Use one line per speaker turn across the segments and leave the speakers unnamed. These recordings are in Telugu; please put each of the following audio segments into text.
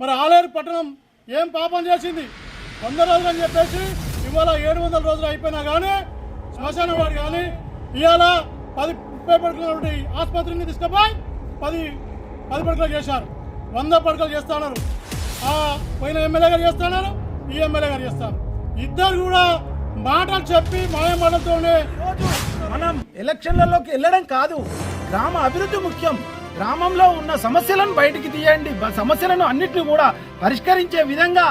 మరి ఆలేరు పట్టణం ఏం పాపం చేసింది? వంద రోజులు అని చెప్పేసి ఇవాళ ఏడు వందల రోజులు అయిపోయినా కానీ శ్మశాన వాడు కానీ ఇవాళ పది ముప్పై పడకల ఆసుపత్రిని తీసుకుపోయి పది పది పడకలు చేశారు. వంద పడకలు చేస్తున్నారు. ఆ పోయిన ఎమ్మెల్యే గారు చేస్తున్నారు ఈ ఎమ్మెల్యే గారు చేస్తారు. ఇద్దరు కూడా మాటలు చెప్పి మాయమాటలతోనే
మనం ఎలక్షన్లలోకి వెళ్ళడం కాదు గ్రామ అభివృద్ధి ముఖ్యం. గ్రామంలో ఉన్న సమస్యలను బయటికి తీయండి. సమస్యలను అన్నిటిని కూడా పరిష్కరించే విధంగా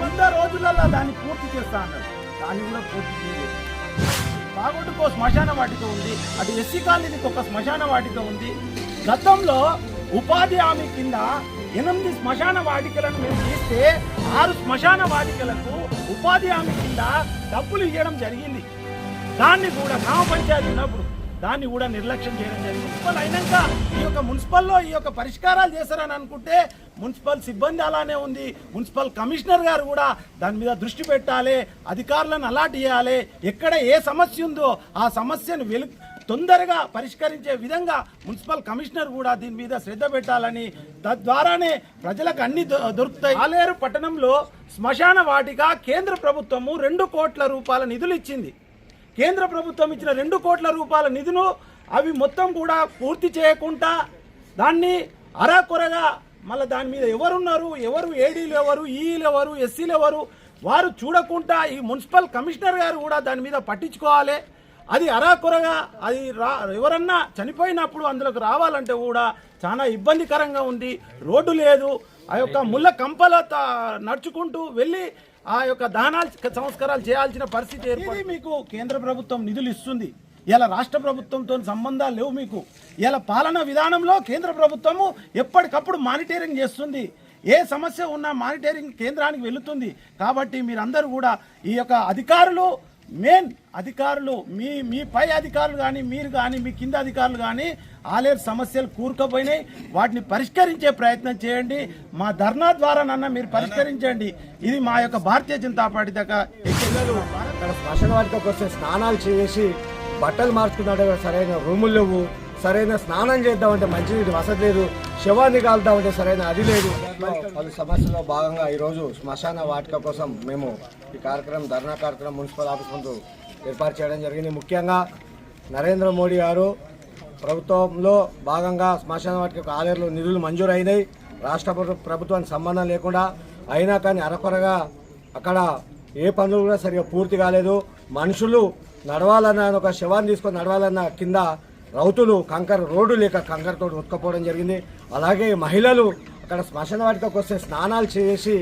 వంద రోజులలో దాన్ని పూర్తి చేస్తా అన్నారు. దాన్ని కూడా పూర్తి చేయలేదు. బాగొట్టుకో శ్మశాన వాటిక ఉంది. అటు ఎస్సీ కాలనీకి ఒక శ్మశాన వాటిక ఉంది. గతంలో ఉపాధి హామీ కింద ఎనిమిది శ్మశాన వాటికలను మేము చేస్తే ఆరు శ్మశాన వాటికలకు ఉపాధి హామీ కింద డబ్బులు ఇవ్వడం జరిగింది. దాన్ని కూడా గ్రామ పంచాయతీ ఉన్నప్పుడు దాన్ని కూడా నిర్లక్ష్యం చేయడం జరిగింది. మున్సిపల్ అయినాక ఈ యొక్క మున్సిపల్లో ఈ యొక్క పరిష్కారాలు చేశారని అనుకుంటే మున్సిపల్ సిబ్బంది అలానే ఉంది. మున్సిపల్ కమిషనర్ గారు కూడా దాని మీద దృష్టి పెట్టాలి అధికారులను అలాట్ చేయాలి. ఎక్కడ ఏ సమస్య ఉందో ఆ సమస్యను వెలు తొందరగా పరిష్కరించే విధంగా మున్సిపల్ కమిషనర్ కూడా దీని మీద శ్రద్ధ పెట్టాలని తద్వారానే ప్రజలకు అన్ని దొ- దొరుకుతాయి. ఆలేరు పట్టణంలో శ్మశాన వాటిక కేంద్ర ప్రభుత్వము రెండు కోట్ల రూపాయల నిధులు ఇచ్చింది. కేంద్ర ప్రభుత్వం ఇచ్చిన రెండు కోట్ల రూపాయల నిధులు అవి మొత్తం కూడా పూర్తి చేయకుండా దాన్ని అరాకొరగా మళ్ళీ దాని మీద ఎవరున్నారు? ఎవరు ఏడీలు ఎవరు? ఈఈలు ఎవరు? ఎస్సీలు ఎవరు? వారు చూడకుండా ఈ మున్సిపల్ కమిషనర్ గారు కూడా దాని మీద పట్టించుకోవాలి. అది అరాకొరగా అది రా ఎవరన్నా చనిపోయినప్పుడు అందులోకి రావాలంటే కూడా చాలా ఇబ్బందికరంగా ఉంది. రోడ్డు లేదు ఆ యొక్క ముళ్ళ కంపల నడుచుకుంటూ వెళ్ళి ఆ యొక్క దహనాలు సంస్కారాలు చేయాల్సిన పరిస్థితి ఏర్పడింది మీకు కేంద్ర ప్రభుత్వం నిధులు ఇస్తుంది. ఇలా రాష్ట్ర ప్రభుత్వంతో సంబంధాలు లేవు మీకు. ఇలా పాలనా విధానంలో కేంద్ర ప్రభుత్వము ఎప్పటికప్పుడు మానిటరింగ్ చేస్తుంది. ఏ సమస్య ఉన్నా మానిటరింగ్ కేంద్రానికి వెళుతుంది. కాబట్టి మీరందరూ కూడా ఈ యొక్క అధికారులు మెయిన్ అధికారులు మీ మీ పై అధికారులు కానీ మీరు కానీ మీ కింద అధికారులు కానీ ఆలేరు సమస్యలు కూరుకుపోయినాయి. వాటిని పరిష్కరించే ప్రయత్నం చేయండి. మా ధర్నా ద్వారా నన్న మీరు పరిష్కరించండి. ఇది మా యొక్క భారతీయ జనతా పార్టీ దాకా
పిల్లలు అక్కడ స్నానాలు చేసి బట్టలు మార్చుకున్నాడు సరైన రూములు లేవు సరైన స్నానం చేద్దామంటే మంచినీటి వసతి లేదు. శవాన్ని కాలుతామంటే సరైన అది లేదు. పలు సమస్యల్లో భాగంగా ఈరోజు శ్మశాన వాటిక కోసం మేము ఈ కార్యక్రమం ధర్నా కార్యక్రమం మున్సిపల్ ఆఫీస్ ముందు ఏర్పాటు చేయడం జరిగింది. ముఖ్యంగా నరేంద్ర మోడీ గారు ప్రభుత్వంలో భాగంగా శ్మశాన వాటికి ఆలయాలు నిధులు మంజూరైనాయి. రాష్ట్ర ప్రభుత్వానికి సంబంధం లేకుండా అయినా కానీ అరకొరగా అక్కడ ఏ పనులు కూడా సరిగా పూర్తి కాలేదు. మనుషులు నడవాలన్న ఒక శవాన్ని తీసుకొని నడవాలన్న కింద రౌతులు కంకర రోడ్డు లేక కంకరతో ఉత్కపోవడం జరిగింది. అలాగే మహిళలు అక్కడ శ్మశాన వాటికి వస్తే స్నానాలు చేసి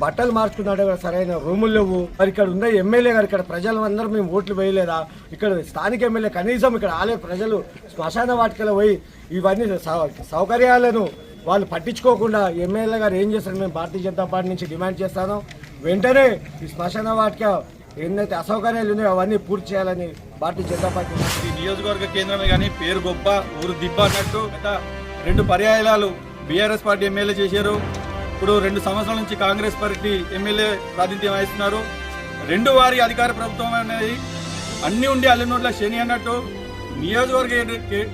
బట్టలు మార్చుకున్నాడు కూడా సరైన రూములు లేవు. మరి ఇక్కడ ఉన్న ఎమ్మెల్యే గారు ఇక్కడ ప్రజలందరూ మేము ఓట్లు వేయలేదా? ఇక్కడ స్థానిక ఎమ్మెల్యే కనీసం ఇక్కడ ఆలే ప్రజలు శ్మశాన వాటికలో పోయి ఇవన్నీ సౌ- సౌకర్యాలను వాళ్ళు పట్టించుకోకుండా ఎమ్మెల్యే గారు ఏం చేస్తారు మేము భారతీయ జనతా పార్టీ నుంచి డిమాండ్ చేస్తాను. వెంటనే ఈ శ్మశాన వాటిక ఎన్నైతే అసౌకర్యాలు ఉన్నాయో అవన్నీ పూర్తి చేయాలని భారతీయ జనతా పార్టీ
నియోజకవర్గ కేంద్రమే కానీ పేరు గొప్ప ఊరు దిబ్బ అన్నట్టు. రెండు పర్యాయాలు బీఆర్ఎస్ పార్టీ ఎమ్మెల్యే చేశారు. ఇప్పుడు రెండు సంవత్సరాల నుంచి కాంగ్రెస్ పార్టీ ఎమ్మెల్యే ప్రాతినిధ్యం వహిస్తున్నారు. రెండు వారి అధికార ప్రభుత్వం అనేది అన్ని ఉండి అల్లినోట్ల శని అన్నట్టు నియోజకవర్గ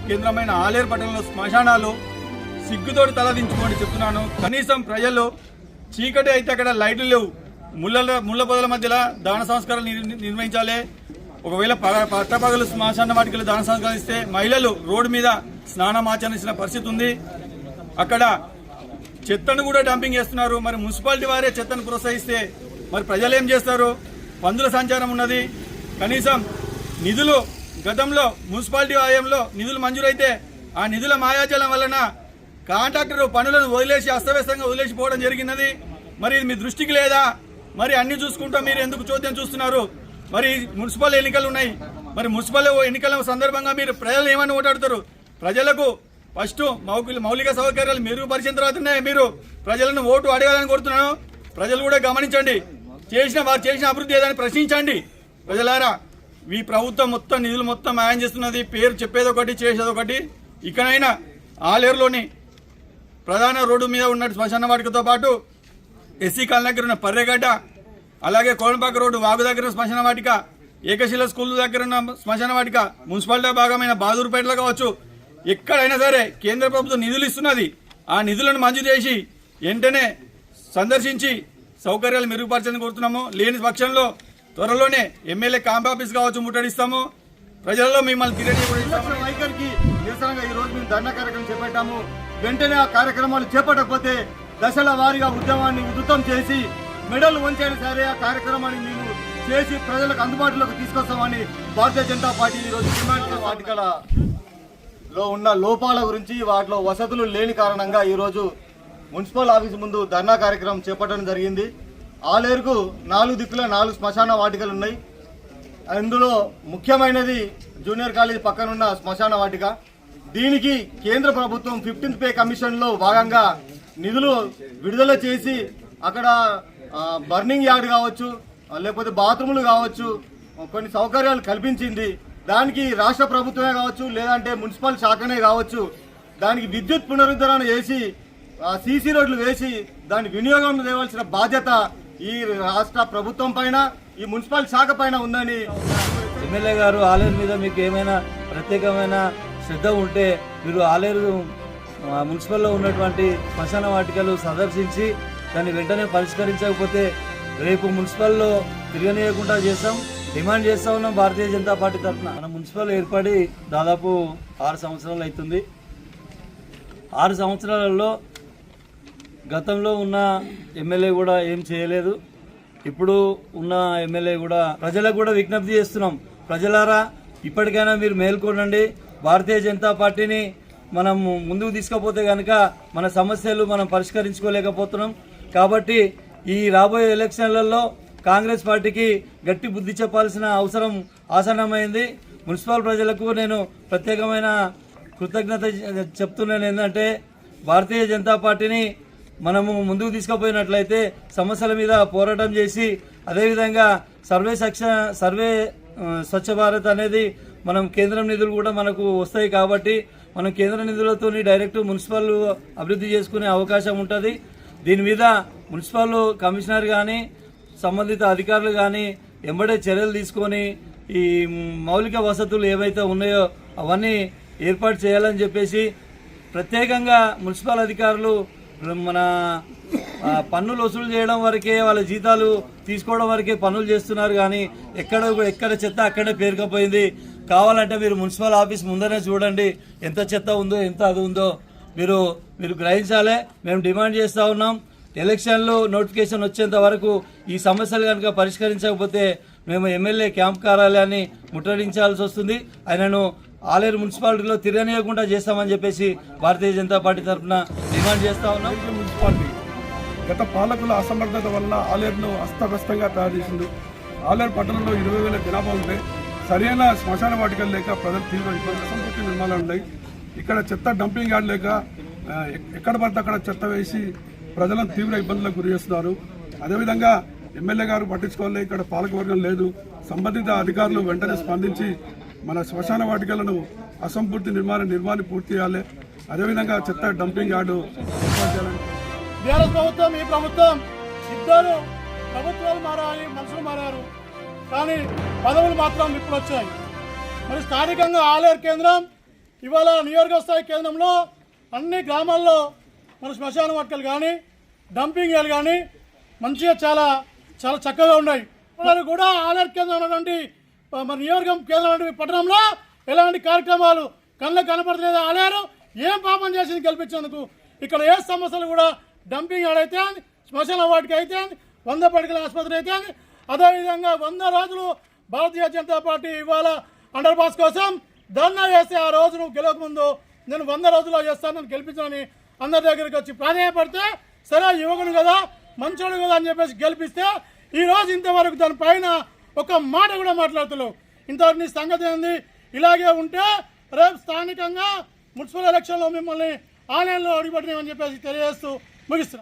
కేంద్రమైన ఆలేరు పట్టణంలో శ్మశానాలు సిగ్గుతోటి తలదించుకోండి చెప్తున్నాను. కనీసం ప్రజలు చీకటి అయితే అక్కడ లైట్లు లేవు. ముళ్ళ ముళ్ళ పొదల మధ్యలో దాన సంస్కారాలు నిర్వహించాలి. ఒకవేళ పట్టపగలు శ్మశాన వాటికలు దాన సంస్కరిస్తే మహిళలు రోడ్డు మీద స్నానం ఆచరించిన పరిస్థితి ఉంది. అక్కడ చెత్తను కూడా డంపింగ్ చేస్తున్నారు. మరి మున్సిపాలిటీ వారే చెత్తను ప్రోత్సహిస్తే మరి ప్రజలు ఏం చేస్తారు? పందుల సంచారం ఉన్నది. కనీసం నిధులు గతంలో మున్సిపాలిటీ ఆయంలో నిధులు మంజూరైతే ఆ నిధుల మాయాజలం వలన కాంట్రాక్టర్ పనులను వదిలేసి అస్తవ్యస్తంగా వదిలేసిపోవడం జరిగినది. మరి ఇది మీ దృష్టికి లేదా? మరి అన్ని చూసుకుంటూ మీరు ఎందుకు చోద్యం చూస్తున్నారు? మరి మున్సిపల్ ఎన్నికలు ఉన్నాయి. మరి మున్సిపల్ ఎన్నికల సందర్భంగా మీరు ప్రజలు ఏమని ఓటాడుతారు? ప్రజలకు ఫస్ట్ మౌలిక మౌలిక సౌకర్యాలు మెరుగుపరిచిన తర్వాతనే మీరు? ప్రజలను ఓటు అడగాలని కోరుతున్నాను. ప్రజలు కూడా గమనించండి. చేసిన వారు చేసిన అభివృద్ధి ఏదని ప్రశ్నించండి. ప్రజలారా ఈ ప్రభుత్వం మొత్తం నిధులు మొత్తం ఆయన చేస్తున్నది. పేరు చెప్పేది ఒకటి చేసేది ఒకటి. ఇకనైనా ఆలేరులోని ప్రధాన రోడ్డు మీద ఉన్న శ్మశాన వాటికతో పాటు ఎస్సీ కాలనగర్ ఉన్న పర్రెగడ్డ అలాగే కోలంపాక రోడ్డు వాగు దగ్గర శ్మశాన వాటిక ఏకశిల స్కూల్ దగ్గర ఉన్న శ్మశాన వాటిక మున్సిపాలిటీ భాగమైన బహాదూర్పేటలో కావచ్చు. ఎక్కడైనా సరే కేంద్ర ప్రభుత్వం నిధులు ఇస్తున్నది. ఆ నిధులను మంజూరు చేసి వెంటనే సందర్శించి సౌకర్యాలు మెరుగుపరచని కోరుతున్నాము. లేని పక్షంలో త్వరలోనే ఎమ్మెల్యే క్యాంప్ ఆఫీస్ కావచ్చు ముట్టడిస్తాము. ప్రజల్లో మిమ్మల్ని తిరిగి
వైఖరికి నిరసనగా ఈ రోజు మేము ధర్నా కార్యక్రమం చేపట్టాము. వెంటనే ఆ కార్యక్రమాలు చేపట్టకపోతే దశల వారీగా ఉద్యమాన్ని ఉధృతం చేసి మెడల్ వంచైనా సరే ఆ కార్యక్రమాన్ని మేము చేసి ప్రజలకు అందుబాటులోకి తీసుకొస్తామని భారతీయ జనతా పార్టీ ఈ రోజు డిమాండ్ వాటికల లో ఉన్న లోపాల గురించి వాటిలో వసతులు లేని కారణంగా ఈరోజు మున్సిపల్ ఆఫీస్ ముందు ధర్నా కార్యక్రమం చేపట్టడం జరిగింది. ఆలేరుకు నాలుగు దిక్కుల నాలుగు శ్మశాన వాటికలు ఉన్నాయి. అందులో ముఖ్యమైనది జూనియర్ కాలేజ్ పక్కనున్న శ్మశాన వాటిక. దీనికి కేంద్ర ప్రభుత్వం ఫిఫ్టీన్త్ పే కమిషన్లో భాగంగా నిధులు విడుదల చేసి అక్కడ బర్నింగ్ యార్డ్ కావచ్చు లేకపోతే బాత్రూములు కావచ్చు కొన్ని సౌకర్యాలు కల్పించింది. దానికి రాష్ట్ర ప్రభుత్వమే కావచ్చు లేదంటే మున్సిపల్ శాఖనే కావచ్చు. దానికి విద్యుత్ పునరుద్ధరణ చేసి సీసీ రోడ్లు వేసి దాని వినియోగం చేయవలసిన బాధ్యత ఈ రాష్ట్ర ప్రభుత్వం పైన ఈ మున్సిపల్ శాఖ పైన ఉందని
ఎమ్మెల్యే గారు ఆలేరు మీద మీకు ఏమైనా ప్రత్యేకమైన శ్రద్ధ ఉంటే మీరు ఆలేరు మున్సిపల్లో ఉన్నటువంటి శ్మశాన వాటికలు సందర్శించి దాన్ని వెంటనే పరిష్కరించకపోతే రేపు మున్సిపల్లో తిరగనీయకుండా చేస్తాం డిమాండ్ చేస్తా ఉన్నాం భారతీయ జనతా పార్టీ తరఫున. మన మున్సిపల్ ఏర్పడి దాదాపు ఆరు సంవత్సరాలు అవుతుంది. ఆరు సంవత్సరాలలో గతంలో ఉన్న ఎమ్మెల్యే కూడా ఏం చేయలేదు. ఇప్పుడు ఉన్న ఎమ్మెల్యే కూడా ప్రజలకు కూడా విజ్ఞప్తి చేస్తున్నాం. ప్రజలారా ఇప్పటికైనా మీరు మేల్కొనండి. భారతీయ జనతా పార్టీని మనం ముందుకు తీసుకపోతే కనుక మన సమస్యలు మనం పరిష్కరించుకోలేకపోతున్నాం. కాబట్టి ఈ రాబోయే ఎలక్షన్లలో కాంగ్రెస్ పార్టీకి గట్టి బుద్ధి చెప్పాల్సిన అవసరం ఆసన్నమైంది. మున్సిపల్ ప్రజలకు నేను ప్రత్యేకమైన కృతజ్ఞత చెప్తున్నాను ఏంటంటే భారతీయ జనతా పార్టీని మనము ముందుకు తీసుకుపోయినట్లయితే సమస్యల మీద పోరాటం చేసి అదేవిధంగా సర్వే సక్ష సర్వే స్వచ్ఛ భారత్ అనేది మనం కేంద్రం నిధులు కూడా మనకు వస్తాయి కాబట్టి మనం కేంద్ర నిధులతో డైరెక్ట్ మున్సిపల్ అభివృద్ధి చేసుకునే అవకాశం ఉంటుంది. దీని మీద మున్సిపల్ కమిషనర్ కానీ సంబంధిత అధికారులు కానీ ఎంబడే చర్యలు తీసుకొని ఈ మౌలిక వసతులు ఏవైతే ఉన్నాయో అవన్నీ ఏర్పాటు చేయాలని చెప్పేసి ప్రత్యేకంగా మున్సిపల్ అధికారులు మన పన్నులు వసూలు చేయడం వరకే వాళ్ళ జీతాలు తీసుకోవడం వరకే పనులు చేస్తున్నారు కానీ ఎక్కడ ఎక్కడ చెత్త అక్కడే పేరుకపోయింది. కావాలంటే మీరు మున్సిపల్ ఆఫీస్ ముందరే చూడండి. ఎంత చెత్త ఉందో ఎంత అది ఉందో మీరు మీరు గ్రహించాలి మేము డిమాండ్ చేస్తూ ఉన్నాం. ఎలక్షన్లు నోటిఫికేషన్ వచ్చేంత వరకు ఈ సమస్యలు కనుక పరిష్కరించకపోతే మేము ఎమ్మెల్యే క్యాంప్ కార్యాలయాన్ని ముట్టడించాల్సి వస్తుంది. ఆయనను ఆలేరు మున్సిపాలిటీలో తిరగనీయకుండా చేస్తామని చెప్పేసి భారతీయ జనతా పార్టీ తరఫున డిమాండ్ చేస్తా ఉన్నాం.
మున్సిపాలిటీ గత పాలకుల అసమర్థత వల్ల ఆలేరును అస్తవ్యస్తంగా తయారు చేసింది ఆలేరు పట్టణంలో ఇరవై వేల జనాభా ఉంటే సరైన శ్మశాన వాటికలు లేక ప్రజలు తీవ్ర ఇబ్బంది అసంతృప్తి నిర్మాణాలు ఉన్నాయి. ఇక్కడ చెత్త డంపింగ్ యార్డ్ లేక ఎక్కడ పడితే అక్కడ చెత్త వేసి ప్రజలను తీవ్ర ఇబ్బందులకు గురి చేస్తున్నారు. అదేవిధంగా ఎమ్మెల్యే గారు పట్టించుకోవాలి ఇక్కడ పాలకవర్గం లేదు. సంబంధిత అధికారులు వెంటనే స్పందించి మన శ్మశాన వాటికలను అసంపూర్తి నిర్మాణ నిర్మాణం పూర్తి చేయాలి. అదేవిధంగా చెత్త డంపింగ్ యార్డు
బీఆర్ఎస్ ప్రభుత్వం ఈ ప్రభుత్వం ఇద్దరు ప్రభుత్వాలు మారాయి మనుషులు మారారు. కానీ పదవులు మాత్రం ఇప్పుడు వచ్చాయి. మరి స్థానికంగా ఆలయ కేంద్రం ఇవాళ నియోజక స్థాయి కేంద్రంలో అన్ని గ్రామాల్లో మన శ్మశాన వాటికలు కానీ డంపింగ్ కానీ మంచిగా చాలా చాలా చక్కగా ఉన్నాయి. వాళ్ళు కూడా ఆలేరు కేంద్రం ఉన్నటువంటి మన నియోజకం కేంద్రం పట్టణంలో ఎలాంటి కార్యక్రమాలు కళ్ళకు కనపడలేదు ఆలేరు. ఏం పాపం చేసింది కల్పించేందుకు ఇక్కడ ఏ సమస్యలు కూడా డంపింగ్ ఆడైతే అని శ్మశాన వాటికి అయితే వంద పడికల ఆసుపత్రి అయితే అని అదేవిధంగా వంద రోజులు భారతీయ జనతా పార్టీ ఇవాళ అండర్ పాస్ కోసం ధర్నా చేస్తే ఆ రోజు నువ్వు గెలవకముందు నేను వంద రోజుల్లో చేస్తాను నన్ను గెలిపించని అందరి దగ్గరికి వచ్చి ప్రాధాన్యపడితే సరే యువకుడు కదా మంచోడు కదా అని చెప్పేసి గెలిపిస్తే ఈరోజు ఇంతవరకు దానిపైన ఒక మాట కూడా మాట్లాడుతున్నావు ఇంతవరకు నీ సంగతి ఏంది? ఇలాగే ఉంటే రేపు స్థానికంగా మున్సిపల్ ఎలక్షన్లో మిమ్మల్ని ఆన్లైన్లో అడుగుపెట్టినామని చెప్పేసి తెలియజేస్తూ ముగిస్తున్నాను